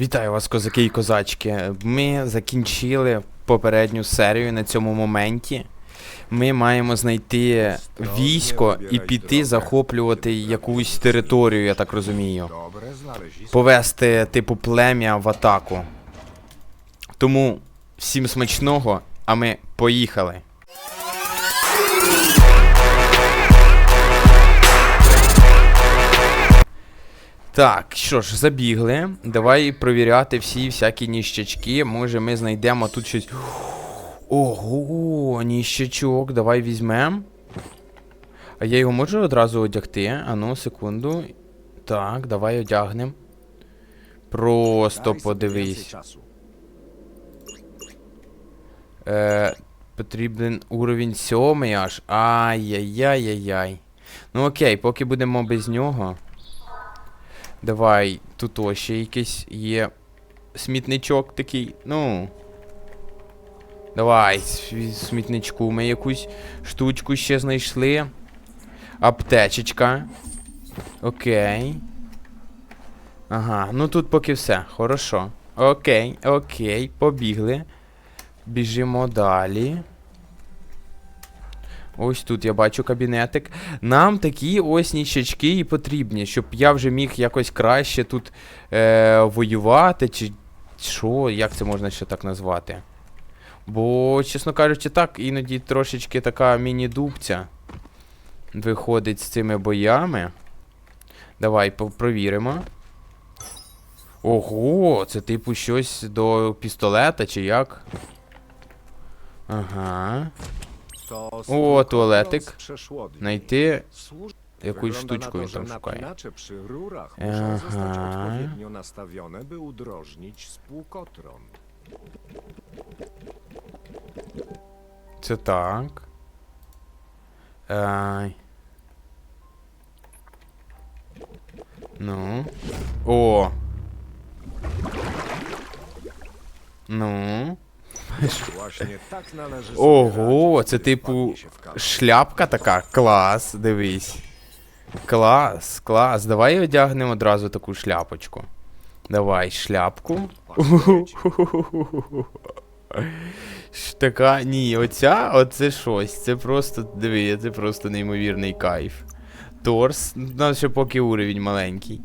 Вітаю вас, козаки і козачки. Ми закінчили попередню серію на цьому моменті. Ми маємо знайти військо і піти захоплювати якусь територію, я так розумію. Повести, типу, плем'я в атаку. Тому всім смачного, а ми поїхали. Так, що ж, забігли. Давай провіряти всі всякі ніщачки. Може ми знайдемо тут щось. Ого, ніщачок, давай візьмем. А я його можу одразу одягти? Ану, секунду. Так, давай одягнем. Просто подивись. Е, потрібен уровень сьомий аж. Ай-яй-яй-яй-яй. Ну окей, поки будемо без нього. Давай, тут ще якийсь є смітничок такий. Ну. Давай, смітничку. Ми якусь штучку ще знайшли. Аптечечка. Окей. Ага, ну тут поки все. Хорошо. Окей, окей, побігли. Біжимо далі. Ось тут я бачу кабінетик. Нам такі ось ніщачки і потрібні, щоб я вже міг якось краще тут е, воювати, чи що, як це можна ще так назвати? Бо, чесно кажучи, так, іноді трошечки така міні-дубця виходить з цими боями. Давай провіримо. Ого, це типу щось до пістолета, чи як? Ага. Przeszłodni. Знайти Służ... якусь штучку він там шукає. spółkotron. Це так. Ай. Ну. О. Ну. Ого, це типу шляпка така. Клас, дивись. Клас, клас. Давай одягнемо одразу таку шляпочку. Давай шляпку. Така, ні, оця, оце щось. Це просто, диви, це просто неймовірний кайф. Торс, ну ще поки уровень маленький.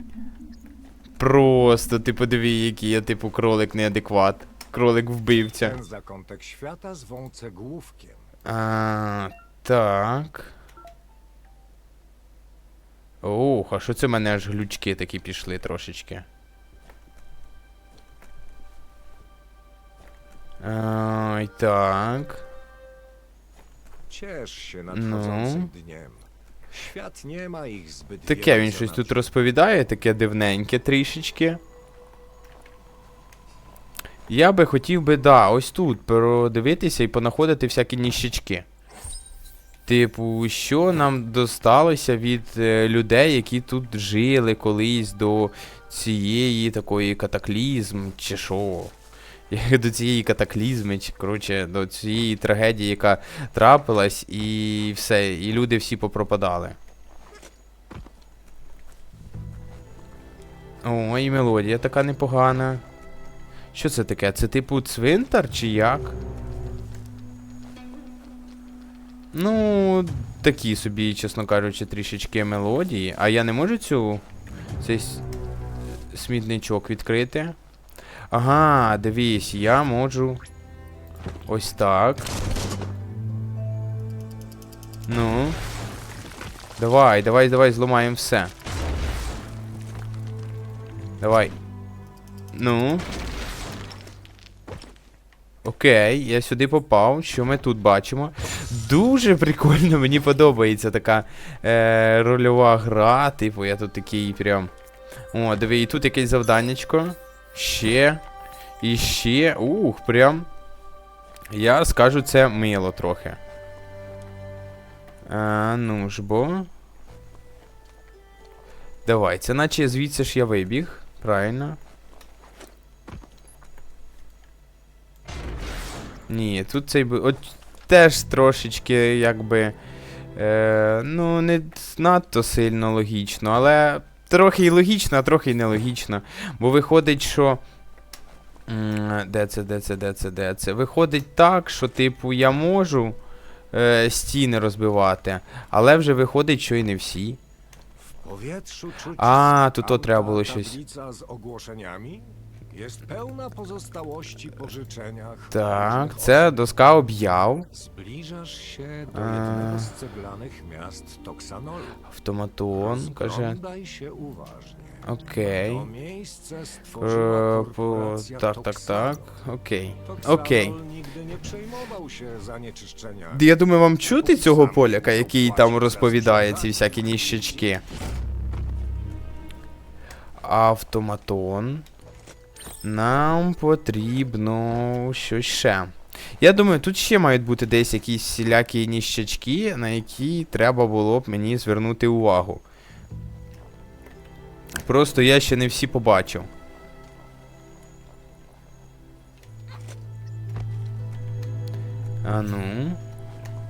Просто, ти подиви, який я, типу, кролик неадекват. Кролик вбивця. Ten zakątek świata zwą cegłówkiem. А, так. Ох, а що це в мене аж глючки такі пішли трошечки? Ай, так. Ciesz się No. nadchodzącym dniem. Świat nie ma ich zbyt Таке він щось тут розповідає, таке дивненьке трішечки. Я би хотів би, да, ось тут продивитися і понаходити всякі ніщички. Типу, що нам досталося від е, людей, які тут жили колись до цієї такої катаклізм, чи що? До цієї катаклізми, чи коротше, до цієї трагедії, яка трапилась, і все, і люди всі попропадали. О, і мелодія така непогана. Що це таке? Це типу цвинтар чи як? Ну, такі собі, чесно кажучи, трішечки мелодії. А я не можу цю. цей смітничок відкрити. Ага, дивись, я можу. Ось так. Ну. Давай, давай, давай, зламаємо все. Давай. Ну. Окей, я сюди попав. Що ми тут бачимо? Дуже прикольно, мені подобається така е, рольова гра. Типу, я тут такий прям. О, диви, і тут якесь завданнячко. Ще. І ще. Ух, прям. Я скажу, це мило трохи. А, ну ж бо. Давай, це наче звідси ж я вибіг. Правильно. Ні, тут цей би. От теж трошечки, якби. Е, ну, не надто сильно логічно, але трохи і логічно, а трохи і нелогічно. Бо виходить, що Де це, де це, де це, де це? Виходить так, що, типу, я можу е, стіни розбивати, але вже виходить, що і не всі. Czuć A, tu to skam, trzeba jest pełna pozostałości po życzeniach. Так, różnych це doska об'яв. Zbliżasz się do jednego z ceglanych miast Toksanolu. Автоматон, каже. Rozglądaj się uważnie. Окей. To miejsce Е, stworzyła по... korporacja Так, так, так. Toksanol. Окей. Toksanol Окей. nigdy nie przejmował się zanieczyszczenia. Я думаю, вам чути цього поляка, який там розповідає ці всякі ніщачки. Автоматон. Нам потрібно щось ще. Я думаю, тут ще мають бути десь якісь всілякі ніщачки, на які треба було б мені звернути увагу. Просто я ще не всі побачив. А ну.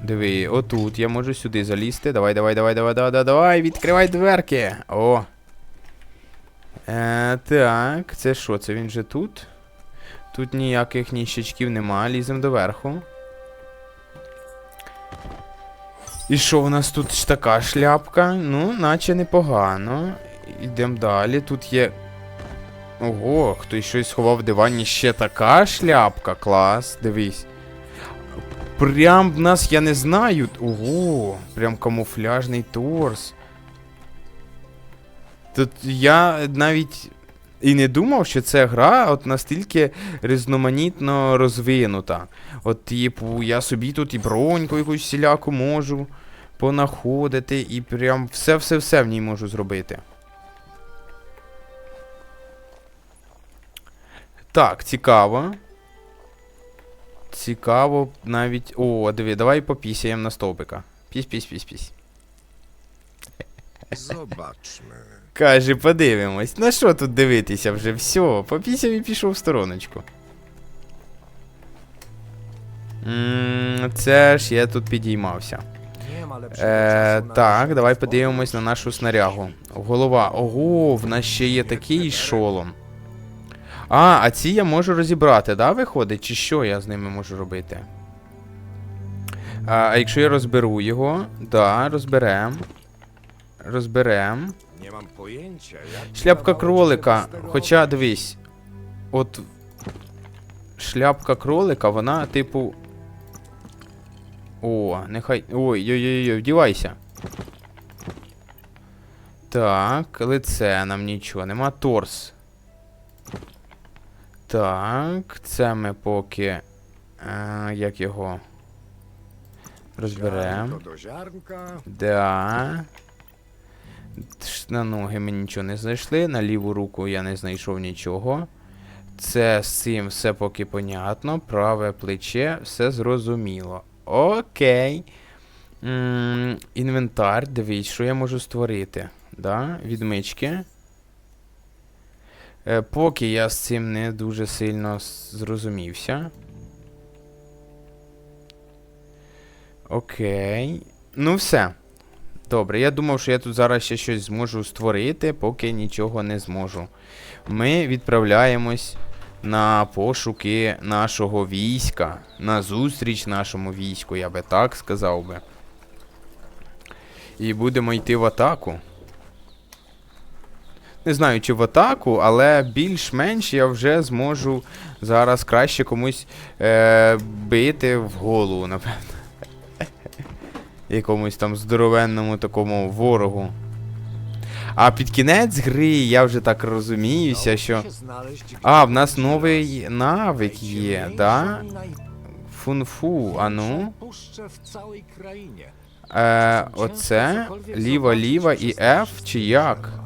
Диви, отут я можу сюди залізти. Давай, давай, давай, давай, давай, давай, відкривай дверки. О. Е, так, це що? Це він же тут? Тут ніяких ніщачків нема, лізем доверху. І що в нас тут така шляпка? Ну, наче непогано. Йдемо далі. Тут є. Ого, хтось щось сховав в дивані. Ще така шляпка. Клас, дивись. Прям в нас, я не знаю. Ого, прям камуфляжний торс. Тут я навіть і не думав, що ця гра от настільки різноманітно розвинута. От, типу, я собі тут і броньку якусь всіляку можу понаходити, і прям все-все-все в ній можу зробити. Так, цікаво. Цікаво навіть. О, диви, давай попісяємо на стовпика. Пісь, пісь, пісь, пісь. Zobaczmy. Каже, подивимось. На що тут дивитися вже? Все, попісяв і пішов в стороночку. Це ж я тут підіймався. Е, так, давай подивимось на нашу снарягу. Голова. Ого, в нас ще є такий шолом. А, а ці я можу розібрати, да, виходить? Чи що я з ними можу робити? А, а якщо я розберу його, да, розберем. Розберем. Nie mam pojęcia, jak Шляпка ci кролика. Хоча, дивись. От. Шляпка кролика, вона, типу. О, нехай. Ой, ой-ой-ой, вдівайся. Так, лице нам нічого, нема торс. Так, це ми поки. Е, як його. Розберемо. Ziarnko do ziarnka. Да. На ноги ми нічого не знайшли, на ліву руку я не знайшов нічого. Це з цим все поки понятно. Праве плече, все зрозуміло. Окей. м інвентар, дивись, що я можу створити. Да? Відмички. Е, поки я з цим не дуже сильно зрозумівся. Окей. Ну все. Добре, я думав, що я тут зараз ще щось зможу створити, поки нічого не зможу. Ми відправляємось на пошуки нашого війська, на зустріч нашому війську, я би так сказав би. І будемо йти в атаку. Не знаю, чи в атаку, але більш-менш я вже зможу зараз краще комусь е- бити в голову, напевно якомусь там здоровенному такому ворогу. А під кінець гри я вже так розуміюся, що. А, в нас новий навик є, да? Фунфу, а ну. Puszczę w całej krainie. Е, оце ліва, ліва і F, чи як?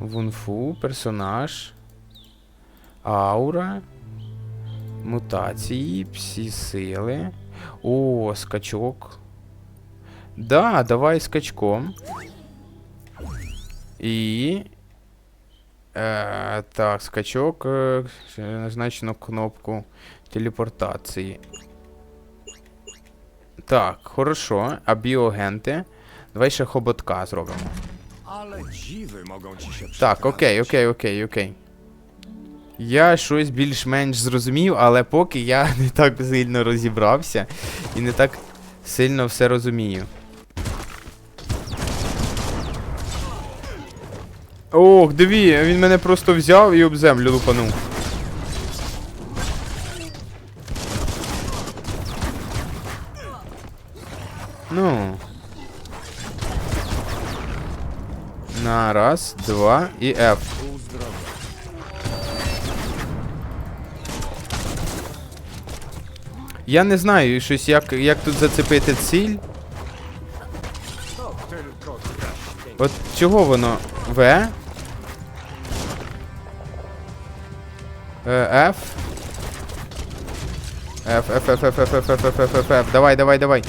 Вунфу, персонаж. Аура. Мутації, псі сили. О, скачок. Да, давай скачком. І. Е, так, скачок. Назначено кнопку телепортації. Так, хорошо. А біогенти? Давай ще хоботка зробимо. Так, окей, окей, окей, окей. Я щось більш-менш зрозумів, але поки я не так сильно розібрався і не так сильно все розумію. Ох, диві, він мене просто взяв і об землю лупанув. Ну. На раз, два і F. Я не знаю щось, як, як тут зацепити ціль. От чого воно? В? Е. F, F, F, F, F, F, F, F, F, F, F. Давай, давай, давай.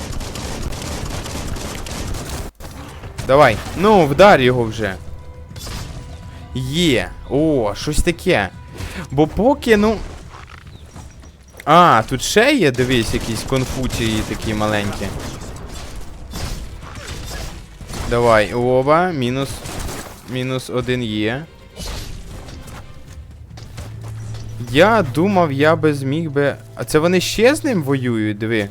Давай. Ну, вдар його вже. Є. О, щось таке. Бо поки, ну. А, тут ще є, дивись, якісь конфуції такі маленькі. Давай, оба, мінус. Мінус один є. Я думав, я би зміг би. А це вони ще з ним воюють, диви.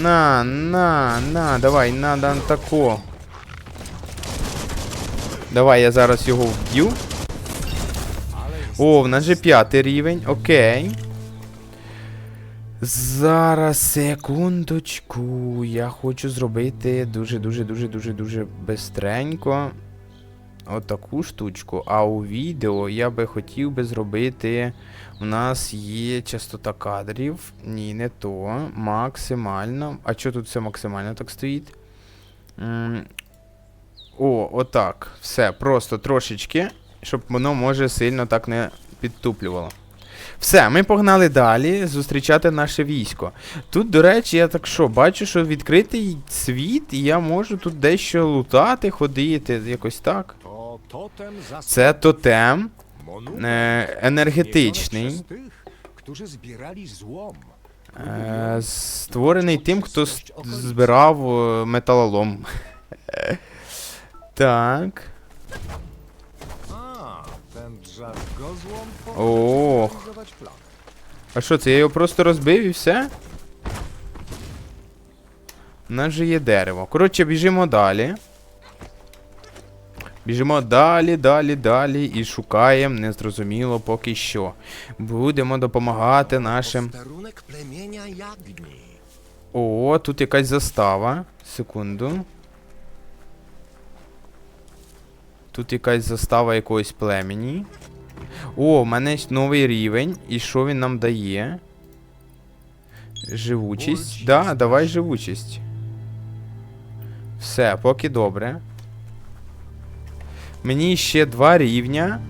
На, на, на, давай, на, на тако. Давай, я зараз його вб'ю. О, в нас же п'ятий рівень, окей. Зараз, секундочку. Я хочу зробити дуже-дуже дуже дуже дуже бистренько. Отаку штучку. А у відео я би хотів би зробити. У нас є частота кадрів. Ні, не то. Максимально. А що тут все максимально так стоїть? О, отак. Все, просто трошечки, щоб воно може сильно так не підтуплювало. Все, ми погнали далі зустрічати наше військо. Тут, до речі, я так що, бачу, що відкритий світ, і я можу тут дещо лутати, ходити, якось так. Це тотем е, енергетичний, е, створений тим, хто збирав е, металолом. Так. Ох. А що це, я його просто розбив і все? У нас же є дерево. Коротше, біжимо далі. Біжимо далі, далі, далі і шукаємо незрозуміло поки що. Будемо допомагати нашим. О, тут якась застава. Секунду. Тут якась застава якогось племені. О, в мене новий рівень. І що він нам дає? Живучість. Да, давай живучість. Все, поки добре. Мені ще два рівня.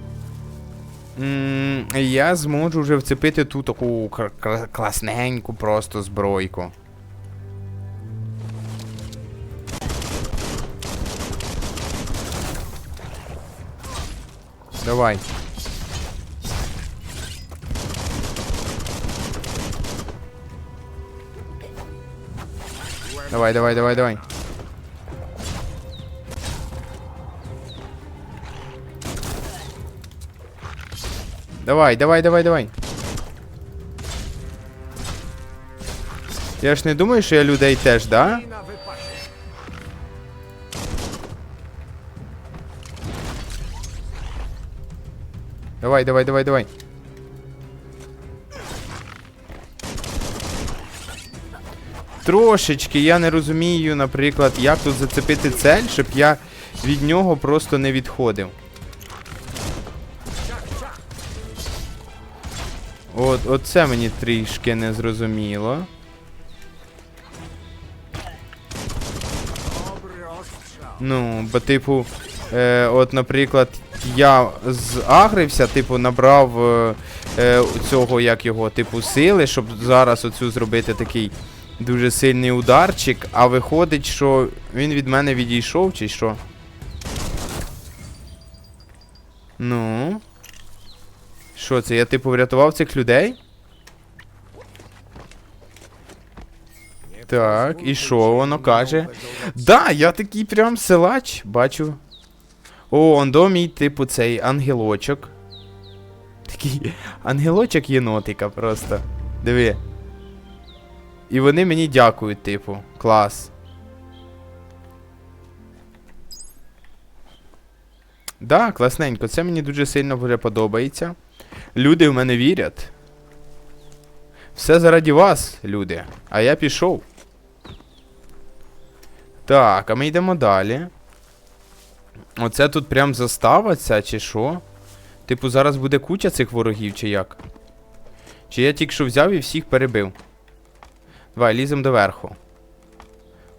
Я зможу вже вцепити ту таку класненьку просто збройку. Давай. Давай, давай, давай, давай. Давай, давай, давай, давай. Я ж не думаю, що я людей теж, да? Давай, давай, давай, давай. Трошечки я не розумію, наприклад, як тут зацепити цель, щоб я від нього просто не відходив. От, оце мені трішки не зрозуміло. Ну, бо, типу, е, от, наприклад, я загрився, типу, набрав е, е, цього, як його, типу, сили, щоб зараз оцю зробити такий дуже сильний ударчик, а виходить, що він від мене відійшов, чи що? Ну. Що це? Я, типу, врятував цих людей? Так, і що воно каже? Да, я такий прям силач, бачу. О, он до мій, типу, цей ангелочок. такий ангелочок єнотика просто. Диви. І вони мені дякують, типу. Клас. Да, класненько. Це мені дуже сильно вже подобається. Люди в мене вірять. Все заради вас, люди. А я пішов. Так, а ми йдемо далі. Оце тут прям застава ця, чи що? Типу, зараз буде куча цих ворогів, чи як? Чи я тільки що взяв і всіх перебив? Давай, ліземо доверху.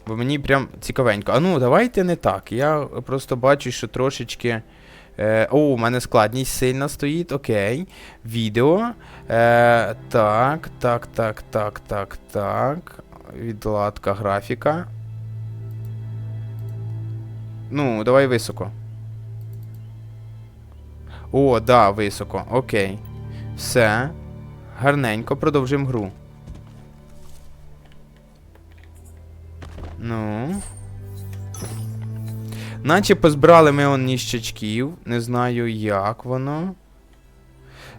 Бо мені прям цікавенько. А ну, давайте не так. Я просто бачу, що трошечки. Е, о, у мене складність сильно стоїть. Окей. Відео. Е, так, так, так, так, так, так. Відладка графіка. Ну, давай високо. О, да, високо. Окей. Все. Гарненько, продовжимо гру. Ну. Наче позбирали ми он ніщачків. Не знаю, як воно.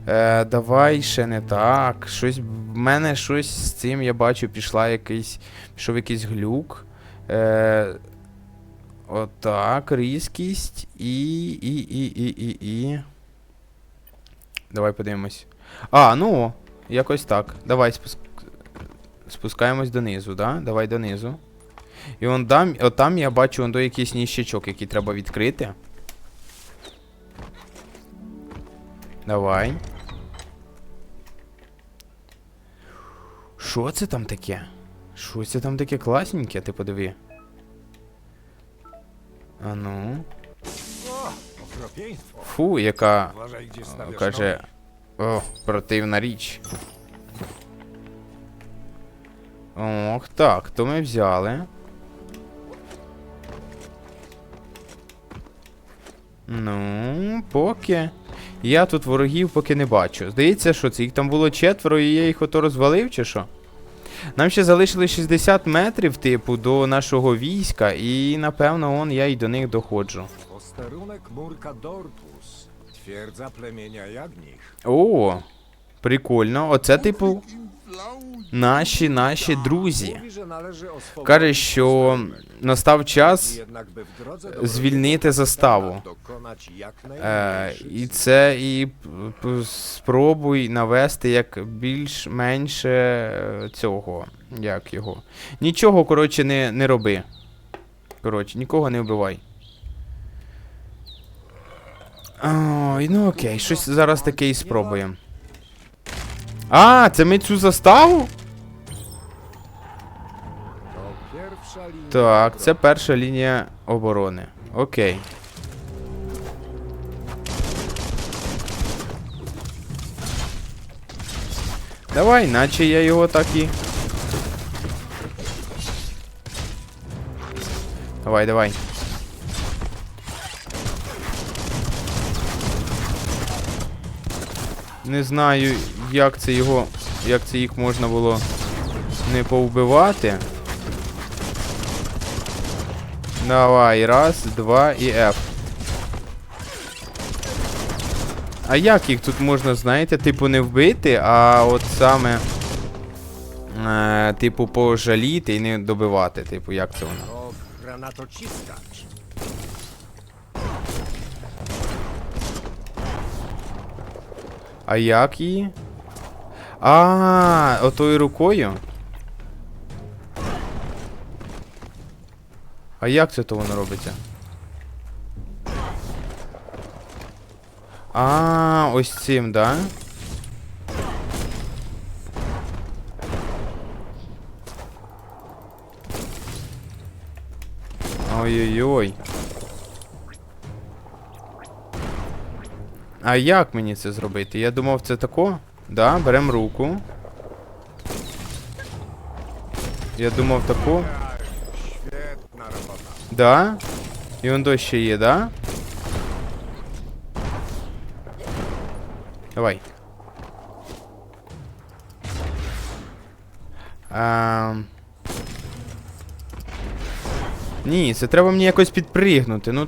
Е, давай ще не так. Щось. В мене щось з цим я бачу, пішла якийсь. Пішов якийсь глюк. Е, отак, різкість і. і, і, і, і, і. Давай подивимось. А, ну, якось так. Давай спуск... спускаємось донизу, да? Давай донизу. І он там, отам я бачу он до якийсь ніщачок, який треба відкрити. Давай. Що це там таке? Що це там таке класненьке, ти подиви. А ну. Фу, яка каже. О, противна річ. Ох, так, то ми взяли. Ну, поки. Я тут ворогів поки не бачу. Здається, що це їх там було четверо, і я їх ото розвалив, чи що? Нам ще залишили 60 метрів, типу, до нашого війська, і напевно он я й до них доходжу. О, прикольно. Оце, типу, наші наші друзі. Каже, що настав час звільнити заставу. Е, і це і спробуй навести як більш-менше е, цього. Як його. Нічого, коротше, не, не роби. Коротше, нікого не вбивай. Ой, ну окей, щось зараз таке і спробуємо. А, це ми цю заставу? Так, це перша лінія оборони. Окей. Давай, наче я його так і. Давай, давай. Не знаю, як це його. Як це їх можна було не повбивати. Давай, раз, два і F. А як їх тут можна, знаєте, типу, не вбити, а от саме. Е, типу, пожаліти і не добивати. Типу, як це воно? А як її? А, отою рукою? А як це то воно робиться? А, ось цим, да? Ой-ой-ой. А як мені це зробити? Я думав, це тако. Да, берем руку. Я думав robota. Да. І он ще є, да? Давай. Ем... Ні, це треба мені якось підпригнути. Ну.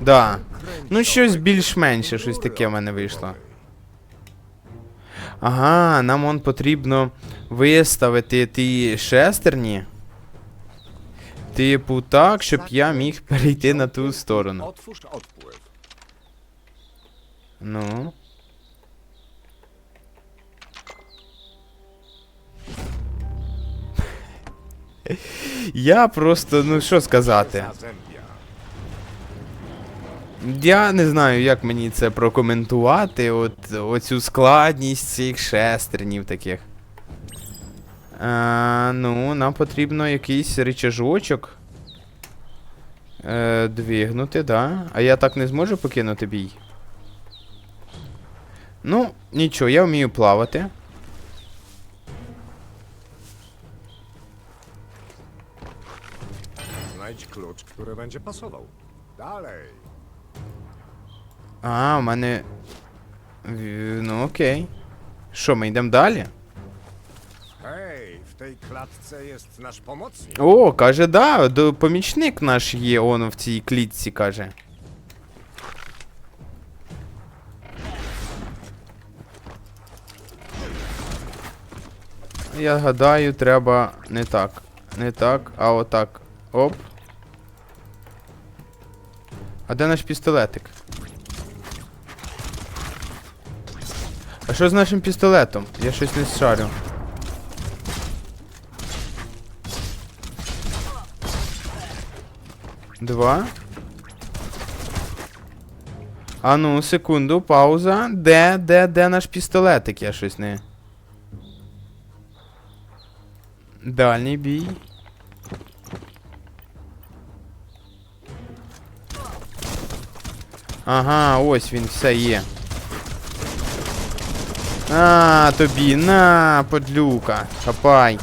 Да. Ну, щось більш-менше, щось таке в мене вийшло. Ага, нам он потрібно виставити ті шестерні. Типу так, щоб я міг перейти на ту сторону. Ну. Я просто, ну що сказати. Я не знаю, як мені це прокоментувати, от оцю складність цих шестернів таких. А, ну, нам потрібно якийсь рычажочок. Е, двигнути, да. А я так не зможу покинути бій. Ну, нічого, я вмію плавати. Znajdź klucz, który będzie pasował. Dalej. А, у мене. Ну окей. Що, ми йдемо далі? Hej, w tej klatce jest nasz pomocnik. О, каже, да, помічник наш є он в цій клітці, каже. Я гадаю, треба не так. Не так, а отак. Оп. А де наш пістолетик? А що з нашим пістолетом? Я щось не шарю. Два. А ну, секунду, пауза. Де, де, де наш пістолетик? Я щось не. Дальній бій. Ага, ось він все є. А, тобі, на, подлюка. Хапай.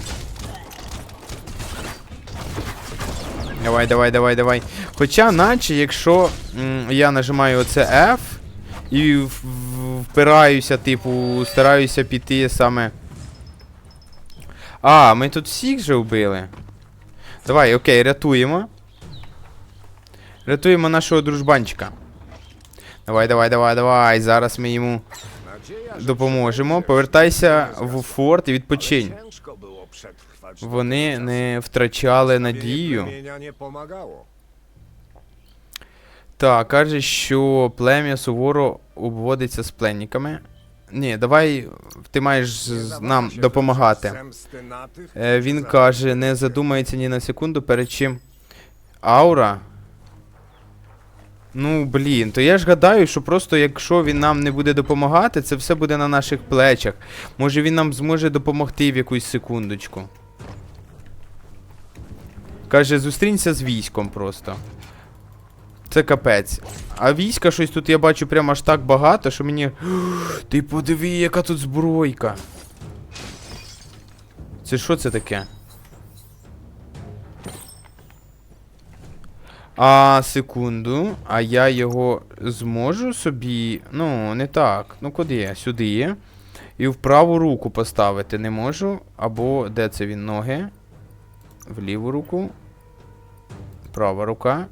Давай, давай, давай, давай. Хоча, наче, якщо м, я нажимаю оце F і впираюся, типу, стараюся піти саме. А, ми тут всіх же вбили. Давай, окей, рятуємо. Рятуємо нашого дружбанчика. Давай, давай, давай, давай. Зараз ми йому допоможемо. Повертайся в форт і відпочинь. Вони не втрачали надію. Так, каже, що плем'я суворо обводиться з пленниками. Ні, давай ти маєш нам допомагати. Е, він каже, не задумається ні на секунду, перед чим. Аура. Ну, блін, то я ж гадаю, що просто якщо він нам не буде допомагати, це все буде на наших плечах. Може він нам зможе допомогти в якусь секундочку. Каже, зустрінься з військом просто. Це капець. А війська щось тут я бачу прямо аж так багато, що мені. Ти подиви, яка тут збройка. Це що це таке? А, секунду. А я його зможу собі. Ну, не так. Ну куди? Сюди. І в праву руку поставити не можу. Або де це він? Ноги? В ліву руку. Права рука.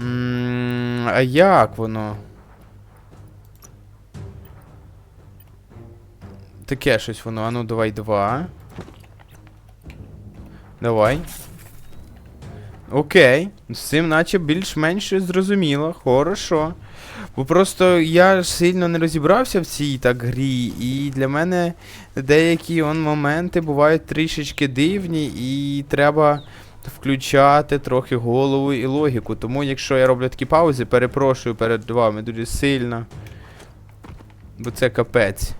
м а як воно? Таке щось воно. А ну давай два. Давай. Окей. З цим наче більш-менш зрозуміло. Хорошо. Бо просто я сильно не розібрався в цій так грі, і для мене деякі он моменти бувають трішечки дивні, і треба включати трохи голову і логіку. Тому якщо я роблю такі паузи, перепрошую перед вами дуже сильно. Бо це капець.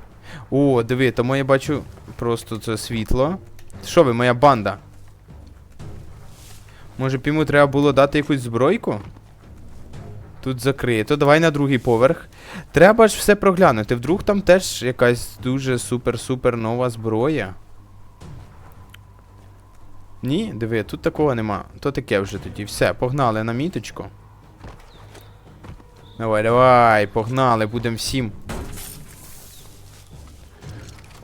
О, диви, тому я бачу просто це світло. Що ви, моя банда? Може б йому треба було дати якусь збройку? Тут закрито. Давай на другий поверх. Треба ж все проглянути. Вдруг там теж якась дуже супер-супер нова зброя. Ні, диви, тут такого нема. То таке вже тоді. Все, погнали на міточку. Давай, давай, погнали, будемо всім.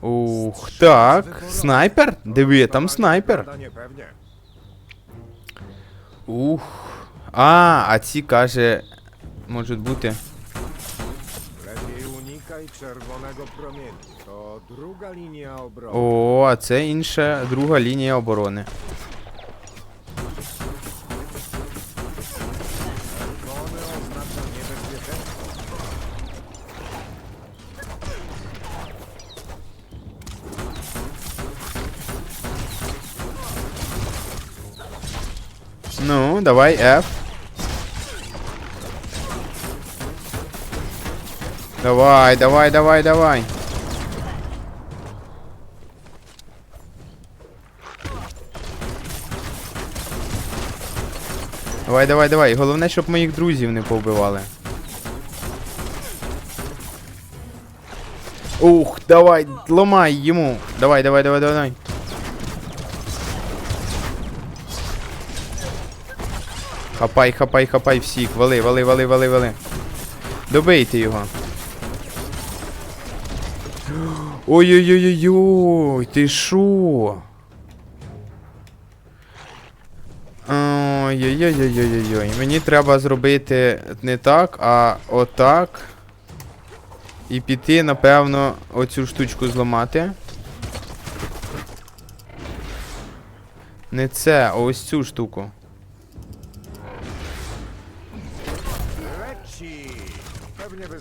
Ух, так. Снайпер? Диви, там снайпер. Ух. А, а ці каже. Можуть бути. Lepiej unikaj czerwonego promieniu. To druga linia obrony. О, а це інша друга лінія оборони. Давай F. Давай, давай, давай, давай. Давай, давай, давай. Головне, щоб моїх друзів не повбивали. Ух, давай, ломай йому. Давай, давай, давай, давай. Хапай, хапай, хапай всіх. Вали, вали, вали, вали, вали. Добийте його. Ой-ой-ой-ой-ой, ти шо? Ой-ой-ой-ой-ой-ой. Мені треба зробити не так, а отак. І піти, напевно, оцю штучку зламати. Не це, а ось цю штуку.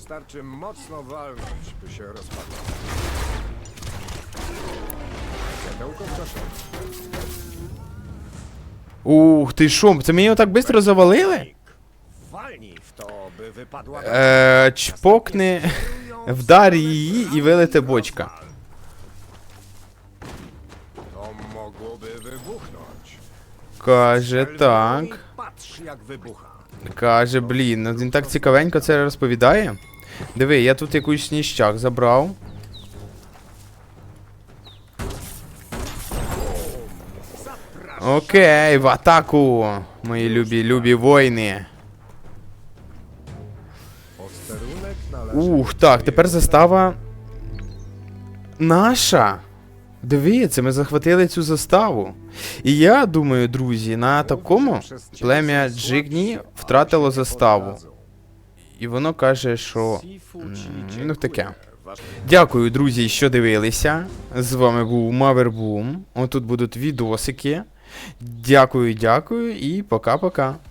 Wystarczy mocno walnąć, by się rozpadło. Światełko proszę. Ух, ти шо, це мені його так швидко завалили? Walnij w to, by wypadła... Е, чпокни, вдар її і вилете бочка. To mogłoby wybuchnąć. Каже, так. Patrz jak wybucha. Каже, блін, ну він так цікавенько це розповідає. Диви, я тут якийсь ніщак забрав. Окей, в атаку, мої любі, любі воїни. Ух, так, тепер застава наша. Дивіться, ми захватили цю заставу. І я думаю, друзі, на такому плем'я Джигні втратило заставу. І воно каже, що. Ну таке. Дякую, друзі, що дивилися. З вами був Мавербум. Отут будуть відосики. Дякую, дякую і пока-пока.